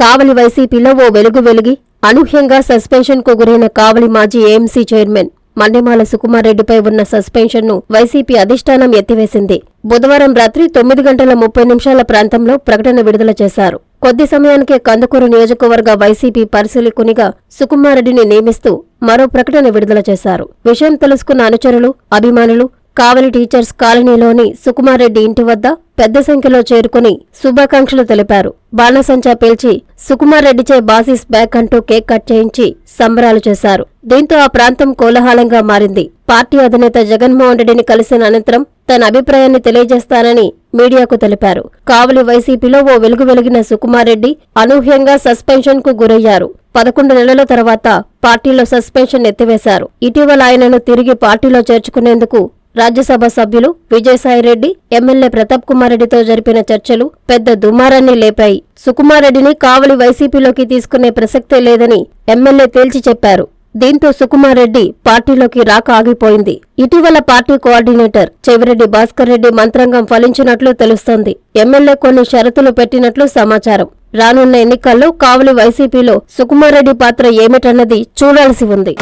కావలి వైసీపీలో ఓ వెలుగు వెలిగి అనూహ్యంగా సస్పెన్షన్కు గురైన కావలి మాజీ ఏఎంసీ చైర్మన్ మండెమాల సుకుమార్ రెడ్డిపై ఉన్న సస్పెన్షన్ను వైసీపీ అధిష్టానం ఎత్తివేసింది. బుధవారం రాత్రి తొమ్మిది గంటల ముప్పై నిమిషాల ప్రాంతంలో ప్రకటన విడుదల చేశారు. కొద్ది సమయానికే కందుకూరు నియోజకవర్గ వైసీపీ పరిశీలకునిగా సుకుమారెడ్డిని నియమిస్తూ మరో ప్రకటన విడుదల చేశారు. విషయం తెలుసుకున్న అనుచరులు అభిమానులు కావలి టీచర్స్ కాలనీలోని సుకుమార్ రెడ్డి ఇంటి వద్ద పెద్ద సంఖ్యలో చేరుకుని శుభాకాంక్షలు తెలిపారు. బాణసంచా పేల్చి సుకుమార్ రెడ్డిచే బాసిస్ బ్యాక్ అంటూ కేక్ కట్ చేయించి సంబరాలు చేశారు. దీంతో ఆ ప్రాంతం కోలాహలంగా మారింది. పార్టీ అధినేత జగన్మోహన్ రెడ్డిని కలిసిన అనంతరం తన అభిప్రాయాన్ని తెలియజేస్తానని మీడియాకు తెలిపారు. కావలి వైసీపీలో ఓ వెలుగు వెలిగిన సుకుమార్ రెడ్డి అనూహ్యంగా సస్పెన్షన్కు గురయ్యారు. పదకొండు నెలల తర్వాత పార్టీలో సస్పెన్షన్ ఎత్తివేశారు. ఇటీవల ఆయనను తిరిగి పార్టీలో చేర్చుకునేందుకు రాజ్యసభ సభ్యులు విజయసాయిరెడ్డి ఎమ్మెల్యే ప్రతాప్ కుమార్ రెడ్డితో జరిపిన చర్చలు పెద్ద దుమారాన్ని లేపాయి. సుకుమారెడ్డిని కావలి వైసీపీలోకి తీసుకునే ప్రసక్తే లేదని ఎమ్మెల్యే తేల్చి చెప్పారు. దీంతో సుకుమారెడ్డి పార్టీలోకి రాక ఆగిపోయింది. ఇటీవల పార్టీ కోఆర్డినేటర్ చెవిరెడ్డి భాస్కర్ రెడ్డి మంత్రాంగం ఫలించినట్లు తెలుస్తోంది. ఎమ్మెల్యే కొన్ని షరతులు పెట్టినట్లు సమాచారం. రానున్న ఎన్నికల్లో కావలి వైసీపీలో సుకుమారెడ్డి పాత్ర ఏమిటన్నది చూడాల్సి ఉంది.